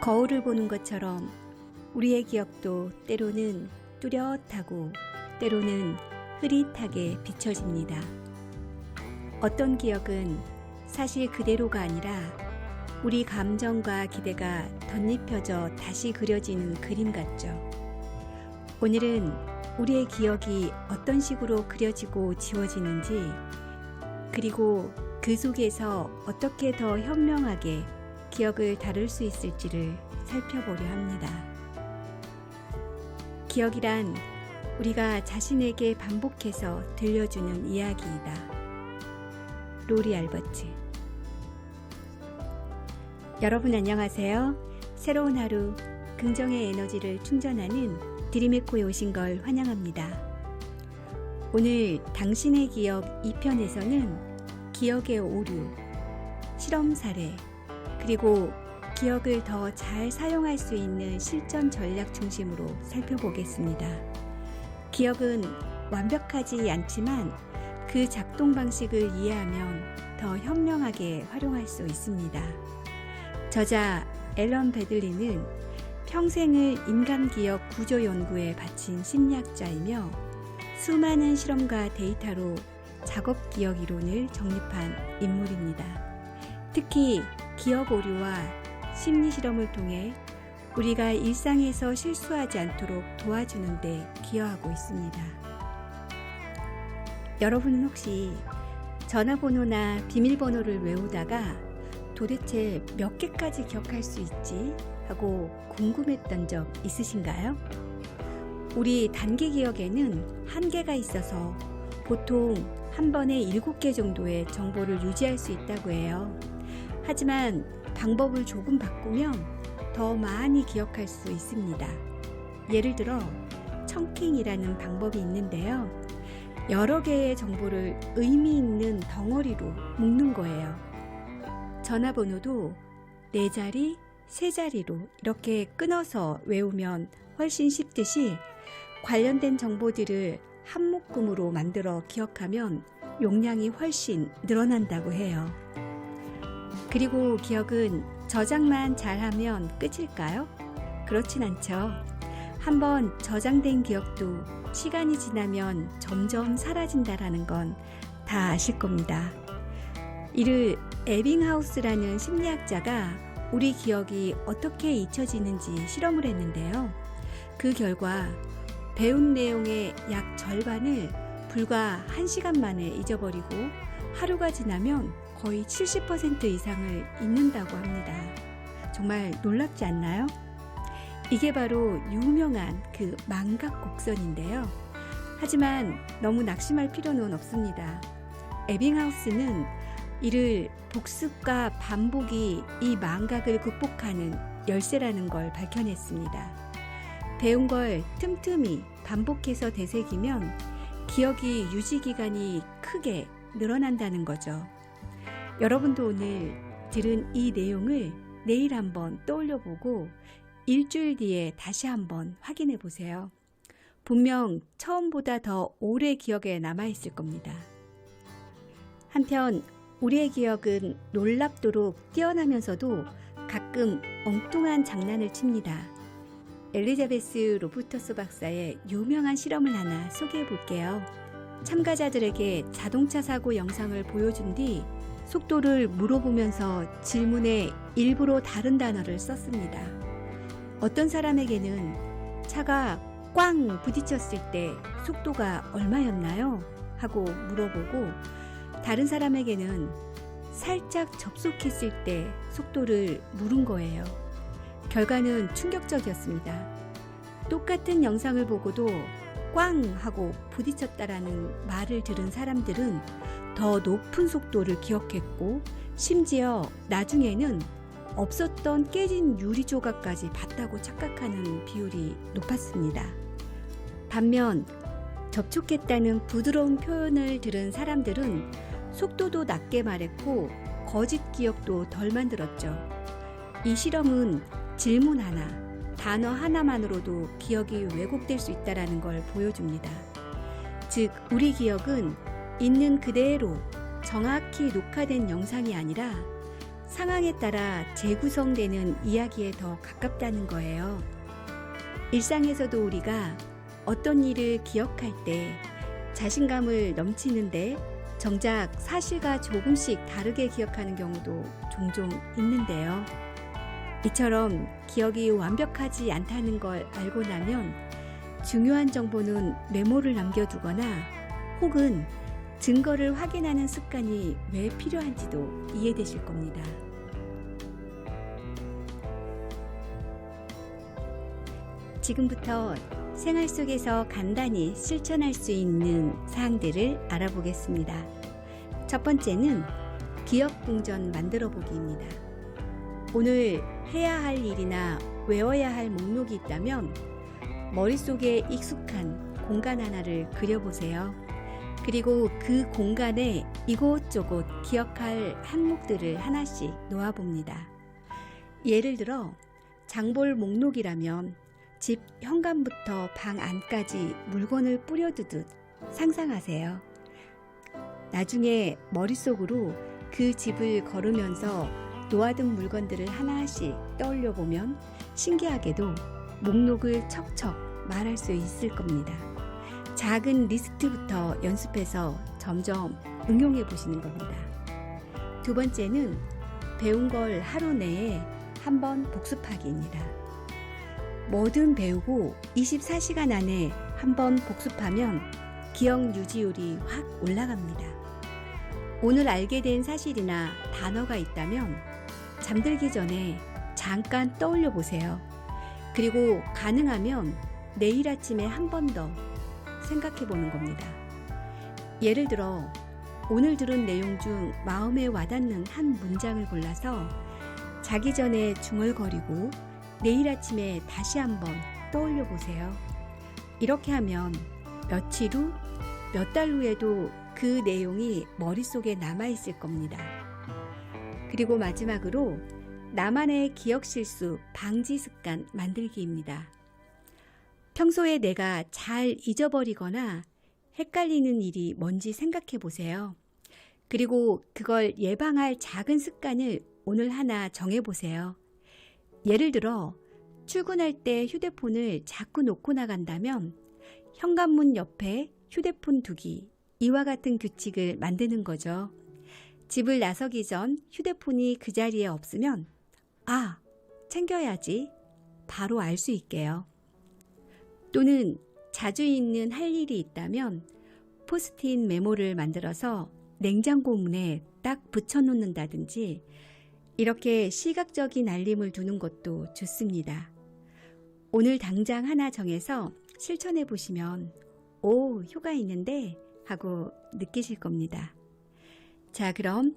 거울을 보는 것처럼 우리의 기억도 때로는 뚜렷하고 때로는 흐릿하게 비춰집니다. 어떤 기억은 사실 그대로가 아니라 우리 감정과 기대가 덧입혀져 다시 그려지는 그림 같죠. 오늘은 우리의 기억이 어떤 식으로 그려지고 지워지는지, 그리고 그 속에서 어떻게 더 현명하게 기억을 다룰 수 있을지를 살펴보려 합니다. 기억이란 우리가 자신에게 반복해서 들려주는 이야기이다. 로리 알버트 여러분 안녕하세요. 새로운 하루 긍정의 에너지를 충전하는 드림에코에 오신 걸 환영합니다. 오늘 당신의 기억 2편에서는 기억의 오류, 실험 사례, 그리고 기억을 더 잘 사용할 수 있는 실전 전략 중심으로 살펴보겠습니다. 기억은 완벽하지 않지만 그 작동 방식을 이해하면 더 현명하게 활용할 수 있습니다. 저자 앨런 베들리는 평생을 인간 기억 구조 연구에 바친 심리학자이며 수많은 실험과 데이터로 작업 기억 이론을 정립한 인물입니다. 특히 기억 오류와 심리 실험을 통해 우리가 일상에서 실수하지 않도록 도와주는 데 기여하고 있습니다. 여러분은 혹시 전화번호나 비밀번호를 외우다가 도대체 몇 개까지 기억할 수 있지? 하고 궁금했던 적 있으신가요? 우리 단기 기억에는 한계가 있어서 보통 한 번에 7개 정도의 정보를 유지할 수 있다고 해요. 하지만 방법을 조금 바꾸면 더 많이 기억할 수 있습니다. 예를 들어, 청킹이라는 방법이 있는데요. 여러 개의 정보를 의미 있는 덩어리로 묶는 거예요. 전화번호도 네 자리, 세 자리로 이렇게 끊어서 외우면 훨씬 쉽듯이 관련된 정보들을 한 묶음으로 만들어 기억하면 용량이 훨씬 늘어난다고 해요. 그리고 기억은 저장만 잘하면 끝일까요? 그렇진 않죠. 한번 저장된 기억도 시간이 지나면 점점 사라진다라는 건 다 아실 겁니다. 이를 에빙하우스라는 심리학자가 우리 기억이 어떻게 잊혀지는지 실험을 했는데요. 그 결과 배운 내용의 약 절반을 불과 1시간 만에 잊어버리고 하루가 지나면 거의 70% 이상을 잊는다고 합니다. 정말 놀랍지 않나요? 이게 바로 유명한 그 망각 곡선인데요. 하지만 너무 낙심할 필요는 없습니다. 에빙하우스는 이를 복습과 반복이 이 망각을 극복하는 열쇠라는 걸 밝혀냈습니다. 배운 걸 틈틈이 반복해서 되새기면 기억이 유지 기간이 크게 늘어난다는 거죠. 여러분도 오늘 들은 이 내용을 내일 한번 떠올려 보고 일주일 뒤에 다시 한번 확인해 보세요. 분명 처음보다 더 오래 기억에 남아있을 겁니다. 한편 우리의 기억은 놀랍도록 뛰어나면서도 가끔 엉뚱한 장난을 칩니다. 엘리자베스 로부터스 박사의 유명한 실험을 하나 소개해 볼게요. 참가자들에게 자동차 사고 영상을 보여준 뒤 속도를 물어보면서 질문에 일부러 다른 단어를 썼습니다. 어떤 사람에게는 차가 꽝 부딪혔을 때 속도가 얼마였나요? 하고 물어보고 다른 사람에게는 살짝 접속했을 때 속도를 물은 거예요. 결과는 충격적이었습니다. 똑같은 영상을 보고도 꽝 하고 부딪혔다라는 말을 들은 사람들은 더 높은 속도를 기억했고 심지어 나중에는 없었던 깨진 유리 조각까지 봤다고 착각하는 비율이 높았습니다. 반면 접촉했다는 부드러운 표현을 들은 사람들은 속도도 낮게 말했고 거짓 기억도 덜 만들었죠. 이 실험은 질문 하나, 단어 하나만으로도 기억이 왜곡될 수 있다는 걸 보여줍니다. 즉, 우리 기억은 있는 그대로 정확히 녹화된 영상이 아니라 상황에 따라 재구성되는 이야기에 더 가깝다는 거예요. 일상에서도 우리가 어떤 일을 기억할 때 자신감을 넘치는데 정작 사실과 조금씩 다르게 기억하는 경우도 종종 있는데요. 이처럼 기억이 완벽하지 않다는 걸 알고 나면 중요한 정보는 메모를 남겨두거나 혹은 증거를 확인하는 습관이 왜 필요한지도 이해되실 겁니다. 지금부터 생활 속에서 간단히 실천할 수 있는 사항들을 알아보겠습니다. 첫 번째는 기억 동전 만들어 보기입니다. 오늘 해야 할 일이나 외워야 할 목록이 있다면 머릿속에 익숙한 공간 하나를 그려보세요. 그리고 그 공간에 이곳저곳 기억할 항목들을 하나씩 놓아봅니다. 예를 들어 장볼 목록이라면 집 현관부터 방 안까지 물건을 뿌려두듯 상상하세요. 나중에 머릿속으로 그 집을 걸으면서 놓아둔 물건들을 하나씩 떠올려 보면 신기하게도 목록을 척척 말할 수 있을 겁니다. 작은 리스트부터 연습해서 점점 응용해 보시는 겁니다. 두 번째는 배운 걸 하루 내에 한 번 복습하기입니다. 뭐든 배우고 24시간 안에 한 번 복습하면 기억 유지율이 확 올라갑니다. 오늘 알게 된 사실이나 단어가 있다면 잠들기 전에 잠깐 떠올려 보세요. 그리고 가능하면 내일 아침에 한 번 더 생각해 보는 겁니다. 예를 들어 오늘 들은 내용 중 마음에 와닿는 한 문장을 골라서 자기 전에 중얼거리고 내일 아침에 다시 한번 떠올려 보세요. 이렇게 하면 며칠 후, 몇 달 후에도 그 내용이 머릿속에 남아 있을 겁니다. 그리고 마지막으로 나만의 기억 실수 방지 습관 만들기입니다. 평소에 내가 잘 잊어버리거나 헷갈리는 일이 뭔지 생각해 보세요. 그리고 그걸 예방할 작은 습관을 오늘 하나 정해 보세요. 예를 들어, 출근할 때 휴대폰을 자꾸 놓고 나간다면 현관문 옆에 휴대폰 두기, 이와 같은 규칙을 만드는 거죠. 집을 나서기 전 휴대폰이 그 자리에 없으면, 아, 챙겨야지. 바로 알 수 있게요. 또는 자주 있는 할 일이 있다면 포스트잇 메모를 만들어서 냉장고 문에 딱 붙여놓는다든지 이렇게 시각적인 알림을 두는 것도 좋습니다. 오늘 당장 하나 정해서 실천해 보시면 오, 효과 있는데 하고 느끼실 겁니다. 자, 그럼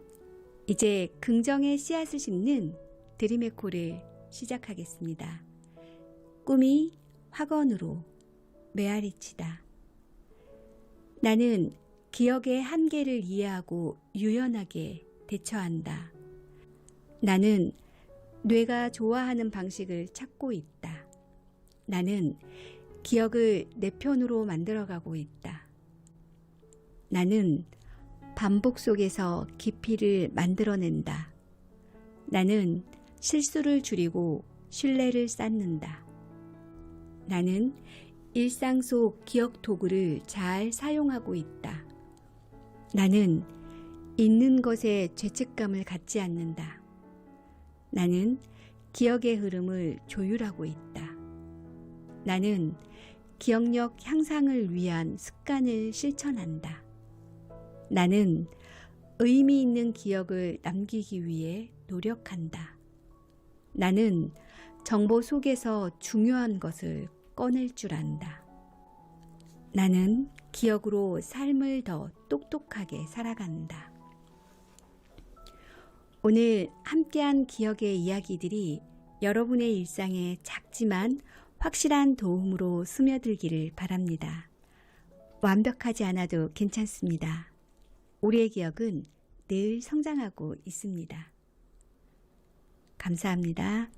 이제 긍정의 씨앗을 심는 드림의 코를 시작하겠습니다. 꿈이 확언으로 메아리치다. 나는 기억의 한계를 이해하고 유연하게 대처한다. 나는 뇌가 좋아하는 방식을 찾고 있다. 나는 기억을 내 편으로 만들어가고 있다. 나는 반복 속에서 깊이를 만들어낸다. 나는 실수를 줄이고 신뢰를 쌓는다. 나는 일상 속 기억 도구를 잘 사용하고 있다. 나는 있는 것에 죄책감을 갖지 않는다. 나는 기억의 흐름을 조율하고 있다. 나는 기억력 향상을 위한 습관을 실천한다. 나는 의미 있는 기억을 남기기 위해 노력한다. 나는 정보 속에서 중요한 것을 꺼낼 줄 안다. 나는 기억으로 삶을 더 똑똑하게 살아간다. 오늘 함께한 기억의 이야기들이 여러분의 일상에 작지만 확실한 도움으로 스며들기를 바랍니다. 완벽하지 않아도 괜찮습니다. 우리의 기억은 늘 성장하고 있습니다. 감사합니다.